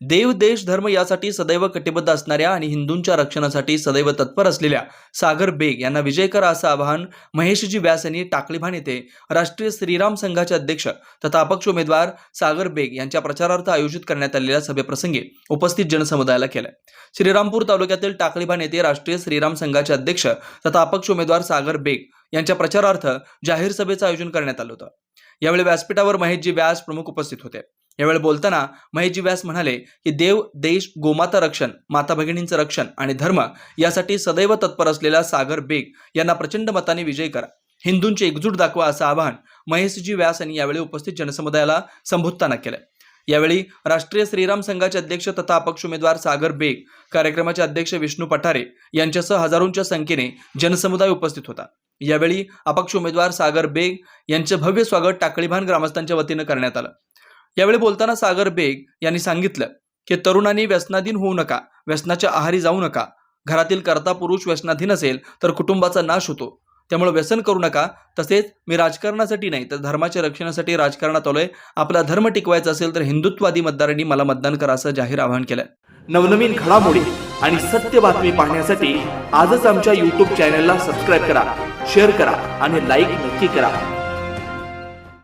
देव देश धर्म यासाठी सदैव कटिबद्ध असणाऱ्या आणि हिंदूंच्या रक्षणासाठी सदैव तत्पर असलेल्या सागर बेग यांना विजय करा असं आवाहन महेशजी व्यास यांनी टाकलीभान येथे राष्ट्रीय श्रीराम संघाचे अध्यक्ष तथा अपक्ष उमेदवार सागर बेग यांच्या प्रचारार्थ आयोजित करण्यात आलेल्या सभेप्रसंगी उपस्थित जनसमुदायाला केलं श्रीरामपूर तालुक्यातील टाकलीभान येथे राष्ट्रीय श्रीराम संघाचे अध्यक्ष तथा अपक्ष उमेदवार सागर बेग यांच्या प्रचारार्थ जाहीर सभेचं आयोजन करण्यात आलं होतं. यावेळी व्यासपीठावर महेशजी व्यास प्रमुख उपस्थित होते. यावेळी बोलताना महेशजी व्यास म्हणाले की देव देश गोमाता रक्षण माता भगिनींचं रक्षण आणि धर्म यासाठी सदैव तत्पर असलेला सागर बेग यांना प्रचंड मताने विजय करा. हिंदूंची एकजूट दाखवा असं आवाहन महेशजी व्यास यांनी यावेळी उपस्थित जनसमुदायाला संबोधताना केलं. यावेळी राष्ट्रीय श्रीराम संघाचे अध्यक्ष तथा अपक्ष उमेदवार सागर बेग कार्यक्रमाचे अध्यक्ष विष्णू पठारे यांच्यासह हजारोंच्या संख्येने जनसमुदाय उपस्थित होता. यावेळी अपक्ष उमेदवार सागर बेग यांचे भव्य स्वागत टाकळीभान ग्रामस्थांच्या वतीनं करण्यात आलं. यावेळी बोलताना सागर बेग यांनी सांगितलं की तरुणांनी व्यसनाधीन होऊ नका व्यसनाच्या आहारी जाऊ नका. घरातील कर्ता पुरुष व्यसनाधीन असेल तर कुटुंबाचा नाश होतो. त्यामुळे व्यसन करू नका. तसेच मी राजकारणासाठी नाही तर धर्माच्या रक्षणासाठी राजकारणात आलोय. आपला धर्म टिकवायचा असेल तर हिंदुत्ववादी मतदारांनी मला मतदान करा असं जाहीर आवाहन केलं. नवनवीन घडामोडी आणि सत्य बातमी पाहण्यासाठी आजच आमच्या यूट्यूब चॅनलला सबस्क्राईब करा शेअर करा आणि लाईक नक्की करा.